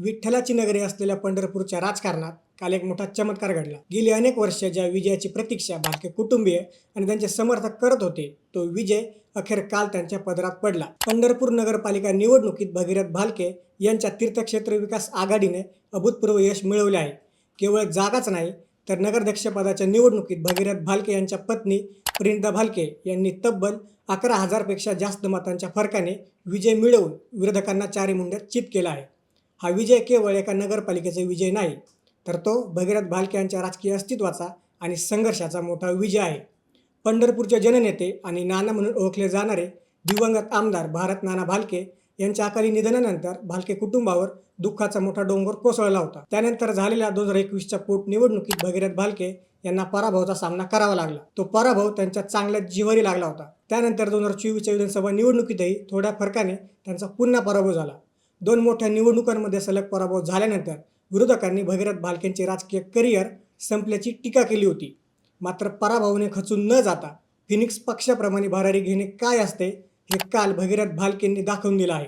विठ्ठलाची नगरी असलेल्या पंढरपूरच्या राजकारणात काल एक मोठा चमत्कार घडला. गेली अनेक वर्ष ज्या विजयाची प्रतीक्षा भालके कुटुंबीय आणि त्यांचे समर्थक करत होते तो विजय अखेर काल त्यांच्या पदरात पडला. पंढरपूर नगरपालिका निवडणुकीत भगीरथ भालके यांच्या तीर्थक्षेत्र विकास आघाडीने अभूतपूर्व यश मिळवले आहे. केवळ जागाच नाही तर नगराध्यक्षपदाच्या निवडणुकीत भगीरथ भालके यांच्या पत्नी प्रिंदा भालके यांनी तब्बल अकरा हजारपेक्षा जास्त मतांच्या फरकाने विजय मिळवून विरोधकांना चारी मुंड्यात चित केला आहे हा विजय केवळ एका नगरपालिकेचा विजय नाही तर तो भगीरथ भालके यांच्या राजकीय अस्तित्वाचा आणि संघर्षाचा मोठा विजय आहे. पंढरपूरचे जननेते आणि नाना म्हणून ओळखले जाणारे दिवंगत आमदार भारत नाना भालके यांच्या अकाली निधनानंतर भालके कुटुंबावर दुःखाचा मोठा डोंगर कोसळला होता. त्यानंतर झालेल्या दोन हजार एकवीसच्या पोटनिवडणुकीत भगीरथ भालके यांना पराभवाचा सामना करावा लागला. तो पराभव त्यांच्या चांगल्या जीवारी लागला होता. त्यानंतर दोन हजार चोवीसच्या विधानसभा निवडणुकीतही थोड्या फरकाने त्यांचा पुन्हा पराभव झाला. दोन मोठ्या निवडणुकांमध्ये सलग पराभव झाल्यानंतर विरोधकांनी भगीरथ भालकेंचे राजकीय करिअर संपल्याची टीका केली होती. मात्र पराभवाने खचून न जाता फिनिक्स पक्षाप्रमाणे भरारी घेणे काय असते हे काल भगीरथ भालकेंनी दाखवून दिलं आहे.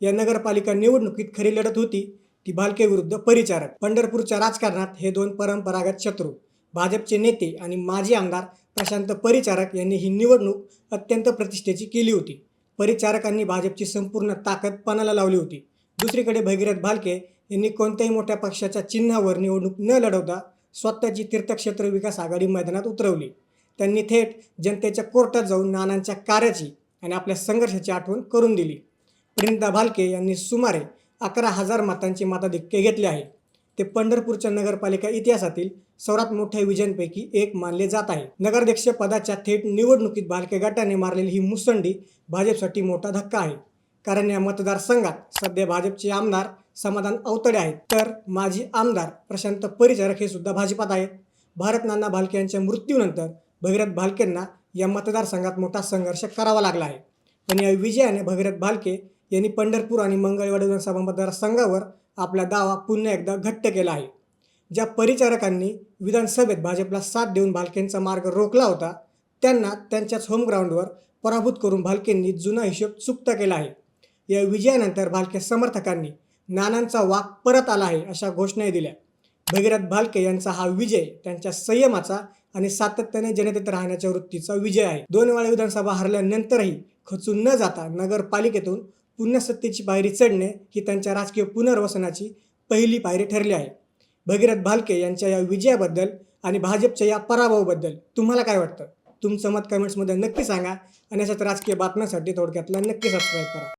या नगरपालिका निवडणुकीत खरी लढत होती ती भालके विरुद्ध परिचारक. पंढरपूरच्या राजकारणात हे दोन परंपरागत शत्रू भाजपचे नेते आणि माजी आमदार प्रशांत परिचारक यांनी ही निवडणूक अत्यंत प्रतिष्ठेची केली होती. परिचारकांनी भाजपची संपूर्ण ताकद पणाला लावली होती. दुसरीकडे भगीरथ भालके यांनी कोणत्याही मोठ्या पक्षाच्या चिन्हावर निवडणूक न लढवता स्वतःची तीर्थक्षेत्र विकास आघाडी मैदानात उतरवली. त्यांनी थेट जनतेच्या कोर्टात जाऊन नानांच्या कार्याची आणि आपल्या संघर्षाची आठवण करून दिली. प्रिंदा भालके यांनी सुमारे अकरा हजार मतांचे मताधिक्य घेतले आहे. ते पंढरपूरच्या नगरपालिका इतिहासातील सर्वात मोठ्या विजयांपैकी एक मानले जात आहे. नगराध्यक्ष पदाच्या थेट निवडणुकीत भालके गटाने मारलेली ही मुसंडी भाजपसाठी मोठा धक्का आहे. कारण या मतदारसंघात सध्या भाजपचे आमदार समाधान अवतडे आहेत. तर माजी आमदार प्रशांत परिचारक हे सुद्धा भाजपात आहेत. भारत नाना भालके यांच्या मृत्यूनंतर भगीरथ भालकेंना या मतदारसंघात मोठा संघर्ष करावा लागला आहे. पण या विजयाने भगीरथ भालके यांनी पंढरपूर आणि मंगळवाडी विधानसभा मतदारसंघावर आपला दावा पुन्हा एकदा घट्ट केला आहे. ज्या परिचारकांनी विधानसभेत भाजपला साथ देऊन भालकेंचा मार्ग रोखला होता त्यांना त्यांच्याच होमग्राउंडवर पराभूत करून भालकेंनी जुना हिशोब चुकता केला आहे. या विजयानंतर भालके समर्थकांनी नानांचा वाक परत आला आहे अशा घोषणाही दिल्या. भगीरथ भालके यांचा हा विजय त्यांच्या संयमाचा आणि सातत्याने जनतेत राहण्याच्या वृत्तीचा विजय आहे. दोन वेळा विधानसभा हरल्यानंतरही खचून न जाता नगरपालिकेतून पुन्हा सत्तेची पायरी चढणे ही त्यांच्या राजकीय पुनर्वसनाची पहिली पायरी ठरली आहे. भगीरथ भालके यांच्या या विजयाबद्दल आणि भाजपच्या या पराभवाबद्दल तुम्हाला काय वाटतं? तुमचं मत कमेंट्समध्ये नक्की सांगा आणि अशाच राजकीय बातम्यांसाठी थोडक्यातला नक्की सबस्क्राईब करा.